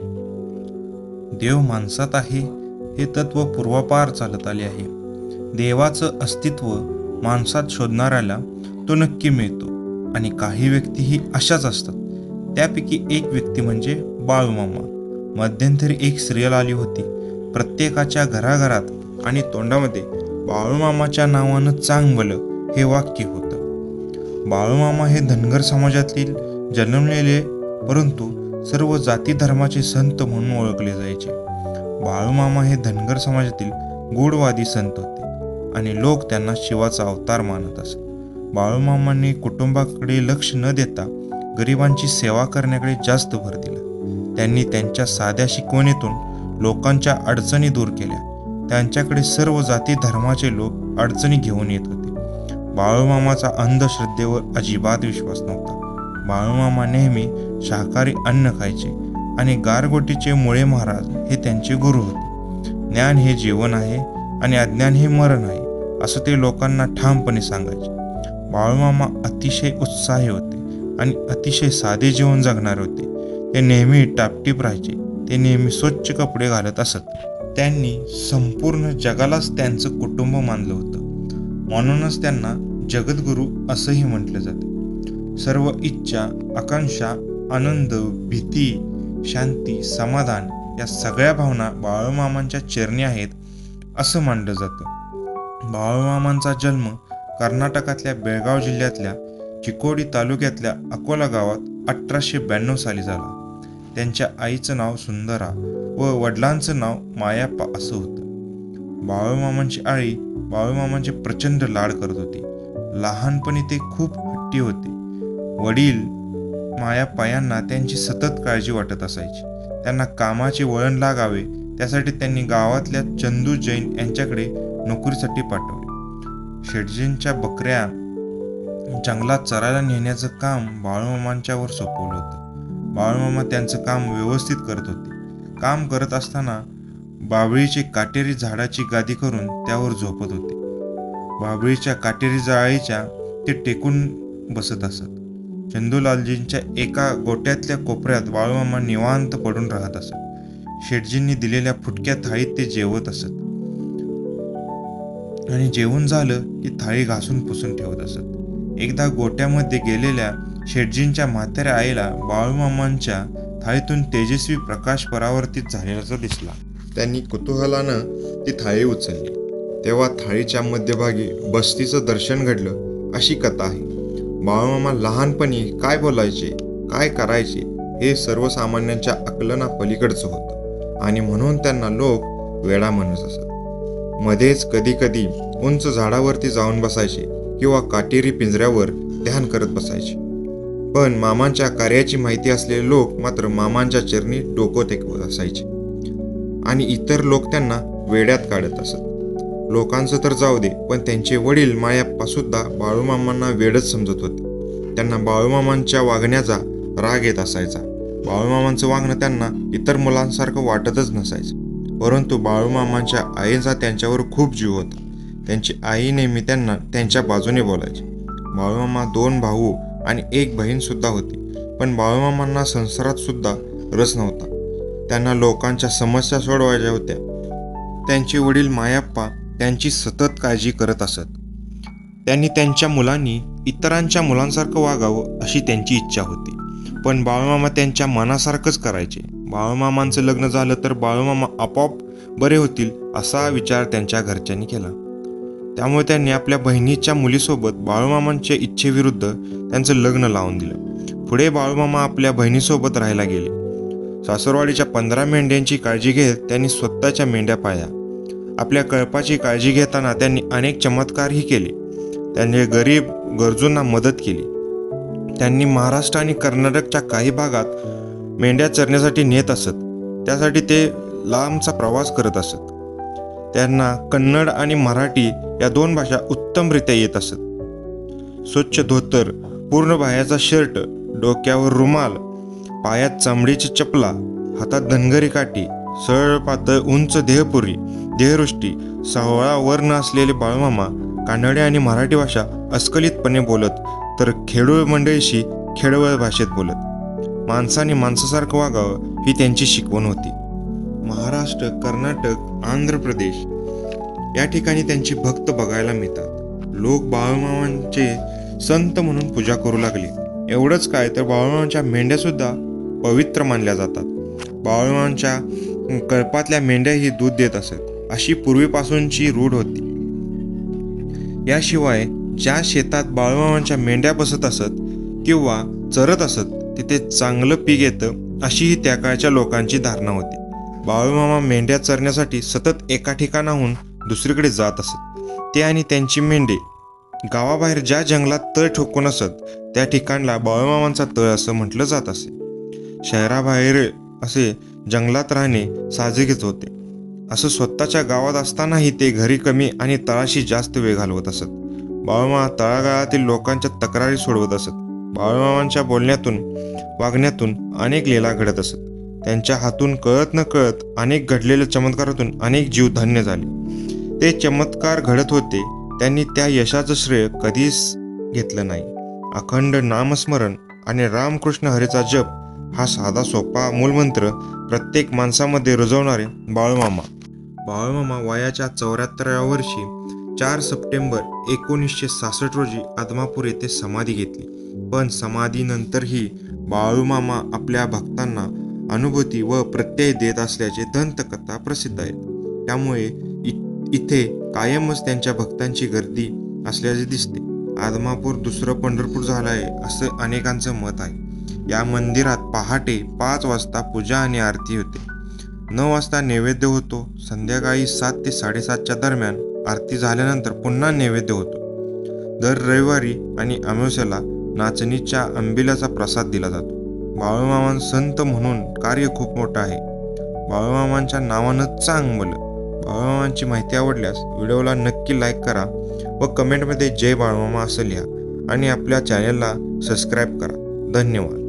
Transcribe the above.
देव माणसात आहे हे तत्व पूर्वापार चालत आले आहे. देवाचं अस्तित्व माणसात शोधणाऱ्याला तो नक्की मिळतो. आणि काही व्यक्तीही अशाच असतात. त्यापैकी एक व्यक्ती म्हणजे बाळूमामा. मध्यंतरी एक सिरियल आली होती. प्रत्येकाच्या घराघरात आणि तोंडामध्ये बाळूमामाच्या नावानं चांगलं हे वाक्य होतं. बाळूमामा हे धनगर समाजातील जन्मलेले परंतु सर्व जाती धर्माचे संत म्हणून ओळखले जायचे. बाळूमामा हे धनगर समाजातील गूढवादी संत होते आणि लोक त्यांना शिवाचा अवतार मानत असत बाळूमामांनी कुटुंबाकडे लक्ष न देता गरिबांची सेवा करण्याकडे जास्त भर दिला. त्यांनी त्यांच्या साध्या शिकवणीतून लोकांच्या अडचणी दूर केल्या. त्यांच्याकडे सर्व जाती धर्माचे लोक अडचणी घेऊन येत होते. बाळूमामाचा अंधश्रद्धेवर अजिबात विश्वास नव्हता. बाळूमामा नेहमी शाकाहारी अन्न खायचे आणि गारगोटीचे मुळे महाराज हे त्यांचे गुरु होते. ज्ञान हे जीवन आहे आणि अज्ञान हे मरण आहे असं ते लोकांना ठामपणे सांगायचे. बाळूमामा अतिशय उत्साही होते आणि अतिशय साधे जीवन जगणारे होते. ते नेहमी टापटीप राहायचे ते नेहमी स्वच्छ कपडे घालत असत. त्यांनी संपूर्ण जगालाच त्यांचं कुटुंब मानलं होतं. म्हणूनच त्यांना जगद्गुरू असंही म्हटलं जाते. सर्व इच्छा आकांक्षा आनंद भीती शांती समाधान या सगळ्या भावना बाळूमामांच्या चरणी आहेत असं मानलं जातं. बाळूमामांचा जन्म कर्नाटकातल्या बेळगाव जिल्ह्यातल्या चिकोडी तालुक्यातल्या अकोला गावात अठराशे ब्याण्णव साली झाला. त्यांच्या आईचं नाव सुंदरा व वडिलांचं नाव मायाप्पा असं होतं. बाळूमामांची आई बाळूमामांचे प्रचंड लाड करत होती. लहानपणी ते खूप हट्टी होते. वडील माया पायांना त्यांची सतत काळजी वाटत असायची. त्यांना कामाचे वळण लागावे त्यासाठी त्यांनी गावातल्या चंदू जैन यांच्याकडे नोकरीसाठी पाठवले. शेटजींच्या बकऱ्या जंगलात चरायला नेण्याचं काम बाळूमामांच्यावर सोपवलं होतं. बाळूमामा त्यांचं काम व्यवस्थित करत होते. काम करत असताना बाबळीचे काटेरी झाडाची गादी करून त्यावर झोपत होते. बाबळीच्या काटेरी जाळीच्या ते टेकून बसत असत. चंदूलालजींच्या एका गोट्यातल्या कोपऱ्यात बाळूमामा निवांत पडून राहत असत. शेटजींनी दिलेल्या फुटक्या थाळीत ते जेवत असत. आणि जेवण झालं की थाळी घासून पुसून ठेवत असत. एकदा गोट्यामध्ये गेलेल्या शेटजींच्या म्हाताऱ्या आईला बाळूमामांच्या थाळीतून तेजस्वी प्रकाश परावर्तित झालेला दिसला त्यांनी कुतूहलानं ती थाळी उचलली. तेव्हा थाळीच्या मध्यभागी बस्तीचं दर्शन घडलं अशी कथा आहे. बाळूमामा लहानपणी काय बोलायचे काय करायचे हे सर्वसामान्यांच्या आकलना पलीकडचं होतं. आणि म्हणून त्यांना लोक वेडा म्हणत असत. मध्येच कधी कधी उंच झाडावरती जाऊन बसायचे किंवा काटेरी पिंजऱ्यावर ध्यान करत बसायचे. पण मामांच्या कार्याची माहिती असलेले लोक मात्र मामांच्या चरणी डोकं टेकवत असायचे. आणि इतर लोक त्यांना वेड्यात काढत असत. लोकांचं तर जाऊ दे पण त्यांचे वडील मायाप्पा सुद्धा बाळूमामांना वेडच समजत होते. त्यांना बाळूमामांच्या वागण्याचा राग येत असायचा. बाळूमामांचं वागणं त्यांना इतर मुलांसारखं वाटतच नसायचं. परंतु बाळूमामांच्या आईचा त्यांच्यावर खूप जीव होता. त्यांची आई नेहमी त्यांना त्यांच्या बाजूने बोलायची. बाळूमामा दोन भाऊ आणि एक बहीणसुद्धा होती पण बाळूमामांना संसारात सुद्धा रस नव्हता. त्यांना लोकांच्या समस्या सोडवायच्या होत्या. त्यांचे वडील मायाप्पा त्यांची सतत काळजी करत असत. त्यांनी त्यांच्या मुलांनी इतरांच्या मुलांसारखं वागावं अशी त्यांची इच्छा होती. पण बाळूमामा त्यांच्या मनासारखंच करायचे. बाळूमामांचं लग्न झालं तर बाळूमामा आपोआप बरे होतील असा विचार त्यांच्या घरच्यांनी केला. त्यामुळे त्यांनी आपल्या बहिणीच्या मुलीसोबत बाळूमामांच्या इच्छेविरुद्ध त्यांचं लग्न लावून दिलं. पुढे बाळूमामा आपल्या बहिणीसोबत राहायला गेले. सासरवाडीच्या पंधरा मेंढ्यांची काळजी घेत त्यांनी स्वतःच्या मेंढ्या पाळल्या. आपल्या कळपाची काळजी घेताना त्यांनी अनेक चमत्कारही केले. त्यांनी गरीब गरजूंना मदत केली. त्यांनी महाराष्ट्र आणि कर्नाटकच्या काही भागात मेंढ्या चरण्यासाठी नेत असत. त्यासाठी ते लांबचा प्रवास करत असत. त्यांना कन्नड आणि मराठी या दोन भाषा उत्तमरित्या येत असत. स्वच्छ धोतर पूर्ण बाह्याचा शर्ट डोक्यावर रुमाल पायात चामडीची चपला हातात धनगरी काठी सरळ पातळ उंच देहपुरी देहरुष्टी सावळा वर्ण असलेले बाळमामा कानडे आणि मराठी भाषा अस्खलितपणे बोलत तर खेडूळ मंडळीशी खेडवळ भाषेत बोलत. माणसाने माणसासारखं वागावं ही त्यांची शिकवण होती. महाराष्ट्र कर्नाटक आंध्र प्रदेश या ठिकाणी त्यांची भक्त बघायला मिळतात. लोक बाळूमामांचे संत म्हणून पूजा करू लागले. एवढंच काय तर बाळूमामांच्या मेंढ्यासुद्धा पवित्र मानल्या जातात. बाळूमामांच्या कळपातल्या मेंढ्याही दूध देत असत. अशी पूर्वीपासूनची रूढ होती. याशिवाय ज्या शेतात बाळूमामांच्या मेंढ्या बसत असत किंवा चरत असत तिथे चांगलं पीक येतं अशीही त्या काळच्या लोकांची धारणा होती. बाळूमामा मेंढ्या चरण्यासाठी सतत एका ठिकाणाहून दुसरीकडे जात असत. ते आणि त्यांची मेंढे. गावाबाहेर ज्या जंगलात तळ ठोकून असत त्या ठिकाणला बाळूमामांचा तळ असं म्हटलं जात असे. शहराबाहेर असे जंगलात राहणे साहजिकच होते. असं स्वतःच्या गावात असतानाही ते घरी कमी आणि तळाशी जास्त वेळ घालवत असत. बाळूमामा तळागाळातील लोकांच्या तक्रारी सोडवत असत. बाळूमामांच्या बोलण्यातून वागण्यातून अनेक लीला घडत असत. त्यांच्या हातून कळत न कळत अनेक घडलेल्या चमत्कारातून अनेक जीव धन्य झाले. ते चमत्कार घडत होते त्यांनी त्या यशाचं श्रेय कधीच घेतलं नाही. अखंड नामस्मरण आणि रामकृष्ण हरेचा जप हा साधा सोपा मूलमंत्र प्रत्येक माणसामध्ये रुजवणारे बाळूमामा. बाळूमामा वयाच्या चौऱ्याहत्तराव्या वर्षी चार सप्टेंबर एकोणीसशे सहासष्ट रोजी आदमापूर येथे समाधी घेतली. पण समाधीनंतरही बाळूमामा आपल्या भक्तांना अनुभूती व प्रत्यय देत असल्याचे दंतकथा प्रसिद्ध आहेत. त्यामुळे इ- इथे कायमच त्यांच्या भक्तांची गर्दी असल्याचे दिसते. आदमापूर दुसरं पंढरपूर झालं आहे असं अनेकांचं मत आहे. या मंदिरात पहाटे पाच वाजता पूजा आणि आरती होते. नऊ वाजता नैवेद्य होतो. संध्याकाळी सात ते साडेसातच्या दरम्यान आरती झाल्यानंतर पुन्हा नैवेद्य होतो. दर रविवारी आणि अमावस्याला नाचणीच्या आंबिलाचा प्रसाद दिला जातो. बाळूमामान संत म्हणून कार्य खूप मोठं आहे. बाळूमामांच्या नावानं चांगलं बाळूमामांची माहिती आवडल्यास व्हिडिओला नक्की लाईक करा व कमेंटमध्ये जय बाळूमामा असं लिहा आणि आपल्या चॅनलला सबस्क्राईब करा. धन्यवाद.